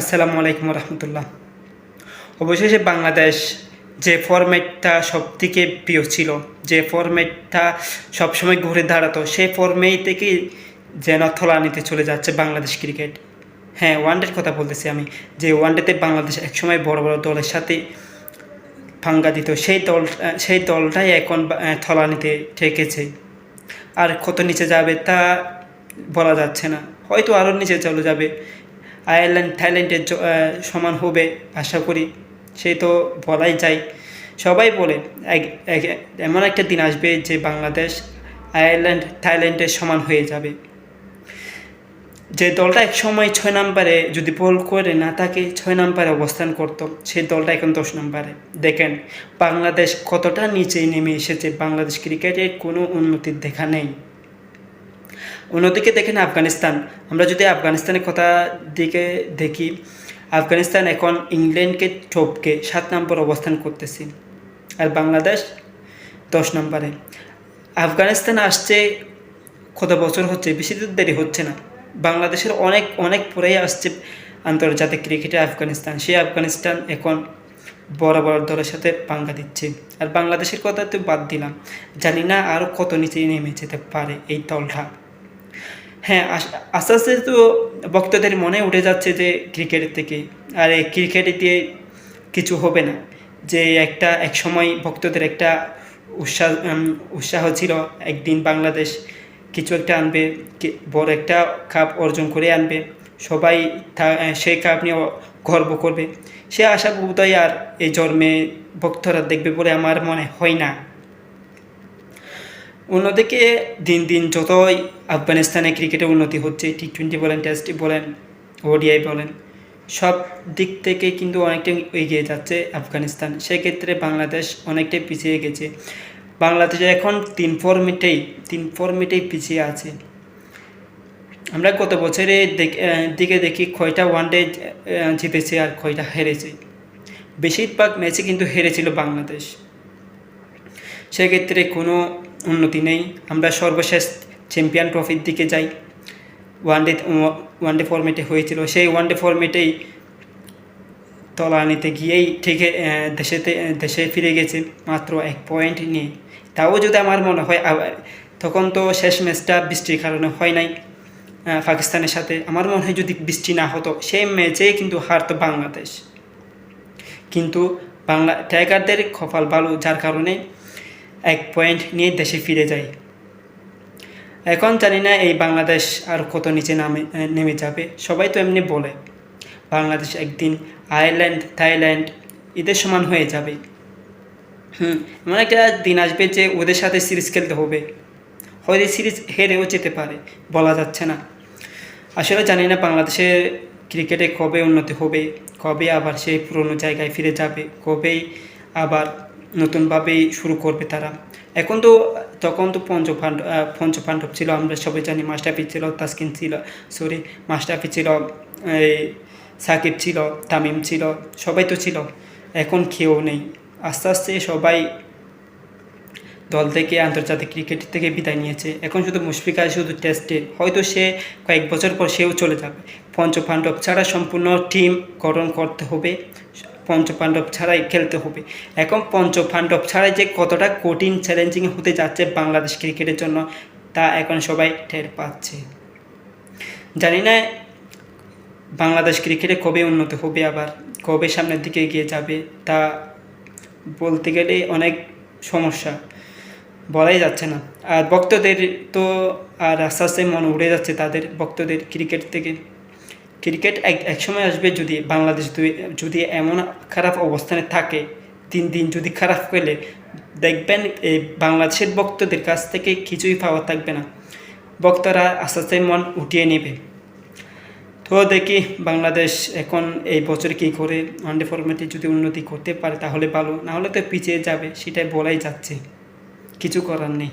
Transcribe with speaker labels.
Speaker 1: আসসালামু আলাইকুম রহমতুল্লাহ। অবশেষে বাংলাদেশ যে ফরম্যাটটা সব থেকে প্রিয় ছিল, যে ফরম্যাটটা সবসময় ঘুরে দাঁড়াতো, সেই ফরম্যাট থেকে যেন থলানিতে চলে যাচ্ছে বাংলাদেশ ক্রিকেট। হ্যাঁ ওয়ানডের কথা বলতেছি আমি, যে ওয়ানডেতে বাংলাদেশ একসময় বড় বড় দলের সাথে ফাঙ্গা দিত, সেই দল, সেই দলটাই এখন থলানিতে ঠেকেছে। আর কত নিচে যাবে তা বলা যাচ্ছে না। হয়তো আরও নিচে চলে যাবে আয়ারল্যান্ড, থাইল্যান্ডের সমান হবে আশা করি। সে তো বলাই যায়। সবাই বলে এমন একটা দিন আসবে যে বাংলাদেশ, আয়ারল্যান্ড, থাইল্যান্ডের সমান হয়ে যাবে। যে দলটা এক সময় ছয় নাম্বারে যদি বল করে না থাকে, ছয় নাম্বারে অবস্থান করত সেই দলটা এখন দশ নম্বরে। দেখেন, বাংলাদেশ কতটা নিচে নেমে এসেছে। বাংলাদেশ ক্রিকেটের কোনো উন্নতির দেখা নেই। অন্যদিকে দেখেন আফগানিস্তান। আমরা যদি আফগানিস্তানের কথা দিকে দেখি, আফগানিস্তান এখন ইংল্যান্ডকে টপকে সাত নম্বর অবস্থান করতেছে আর বাংলাদেশ দশ নম্বরে। আফগানিস্তান আসছে, কত বছর হচ্ছে, বেশি তো দেরি হচ্ছে না। বাংলাদেশের অনেক অনেক পরেই আসছে আন্তর্জাতিক ক্রিকেটে আফগানিস্তান। সেই আফগানিস্তান এখন বড় বড় দলের সাথে পাঙ্গা দিচ্ছে। আর বাংলাদেশের কথা তো বাদ দিলাম। জানি না আরও কত নিচে নেমে যেতে পারে এই দলটা। হ্যাঁ আস- আস্তে আস্তে তো ভক্তদের মনে উঠে যাচ্ছে যে ক্রিকেটের থেকে। আর এই ক্রিকেট দিয়ে কিছু হবে না। যে একটা, এক সময় ভক্তদের একটা উৎসাহ উৎসাহ ছিল, একদিন বাংলাদেশ কিছু একটা আনবে বড় একটা কাপ অর্জন করে আনবে। সবাই সেই কাপ নিয়ে গর্ব করবে। সে আশা বোধহয় আর এই জন্মে ভক্তরা দেখবে বলে আমার মনে হয় না। অন্যদিকে দিন দিন যতই আফগানিস্তানে ক্রিকেটে উন্নতি হচ্ছে টি টোয়েন্টি বলেন টেস্ট বলেন ওডিআই বলেন, সব দিক থেকে কিন্তু অনেকটা এগিয়ে যাচ্ছে আফগানিস্তান। সেক্ষেত্রে বাংলাদেশ অনেকটাই পিছিয়ে গেছে। বাংলাদেশ এখন তিন ফর্মেটেই তিন ফর্মেটেই পিছিয়ে আছে। আমরা গত বছরে দিকে দেখি কয়টা ওয়ানডে জিতেছে আর কয়টা হেরেছে। বেশিরভাগ ম্যাচে কিন্তু হেরেছিল বাংলাদেশ। সেক্ষেত্রে কোনো উন্নতি নেই। আমরা সর্বশেষ চ্যাম্পিয়ন ট্রফির দিকে যাই। ওয়ানডে ওয়ানডে ফর্মেটে হয়েছিল। সেই ওয়ানডে ফর্মেটেই তলানিতে গিয়েই ঠিক দেশেতে, দেশে ফিরে গেছে মাত্র এক পয়েন্ট নিয়ে। তাও যদি আমার মনে হয় তখন তো শেষ ম্যাচটা বৃষ্টির কারণে হয় নাই পাকিস্তানের সাথে। আমার মনে হয় যদি বৃষ্টি না হতো, সেই ম্যাচেই কিন্তু হারতো বাংলাদেশ। কিন্তু বাংলা টাইগারদের কপাল ভালো, যার কারণে এক পয়েন্ট নিয়ে দেশে ফিরে যায়। এখন জানি না এই বাংলাদেশ আর কত নিচে নামে নেমে যাবে। সবাই তো এমনি বলে, বাংলাদেশ একদিন আয়ারল্যান্ড, থাইল্যান্ড এদের সমান হয়ে যাবে। হুম, এমন একটা দিন আসবে যে ওদের সাথে সিরিজ খেলতে হবে। হয়তো সিরিজ হেরেও যেতে পারে, বলা যাচ্ছে না। আসলে জানি না বাংলাদেশের ক্রিকেটে কবে উন্নতি হবে, কবে আবার সেই পুরনো জায়গায় ফিরে যাবে, কবেই আবার নতুনভাবেই শুরু করবে তারা। এখন তো তখন তো পঞ্চপাণ্ডব পঞ্চপাণ্ডব ছিল, আমরা সবাই জানি মাস্টাফি ছিল, তাসকিন ছিল সরি মাস্টাফি ছিল, এই সাকিব ছিল, তামিম ছিল, সবাই তো ছিল। এখন কেউ নেই। আস্তে আস্তে সবাই দল থেকে, আন্তর্জাতিক ক্রিকেট থেকে বিদায় নিয়েছে। এখন শুধু মুশফিকা শুধু টেস্টে, হয়তো সে কয়েক বছর পর সেও চলে যাবে। পঞ্চপাণ্ডব ছাড়া সম্পূর্ণ টিম গঠন করতে হবে। পঞ্চপাণ্ডব ছাড়াই খেলতে হবে। এখন পঞ্চপাণ্ডব ছাড়াই যে কতটা কঠিন চ্যালেঞ্জিং হতে যাচ্ছে বাংলাদেশ ক্রিকেটের জন্য, তা এখন সবাই টের পাচ্ছে। জানি না, বাংলাদেশ ক্রিকেটে কবে উন্নতি হবে আবার, কবে সামনের দিকে এগিয়ে যাবে, তা বলতে গেলে অনেক সমস্যা। বলাই যাচ্ছে না। আর ভক্তদের তো আর আস্তে আস্তে মন উড়ে যাচ্ছে তাদের ভক্তদের ক্রিকেট থেকে। ক্রিকেট এক এক সময় আসবে যদি বাংলাদেশ যদি এমন খারাপ অবস্থানে থাকে দিন দিন যদি খারাপ পেলে দেখবেন এই বাংলাদেশের ভক্তদের কাছ থেকে কিছুই পাওয়া থাকবে না। ভক্তরা আস্তে আস্তে মন উঠিয়ে নেবে। তো দেখি বাংলাদেশ এখন এই বছর কী করে, ওয়ানডে ফরম্যাটে যদি উন্নতি করতে পারে তাহলে ভালো, না হলে তো পিছিয়ে যাবে, সেটাই বলাই যাচ্ছে। কিছু করার নেই।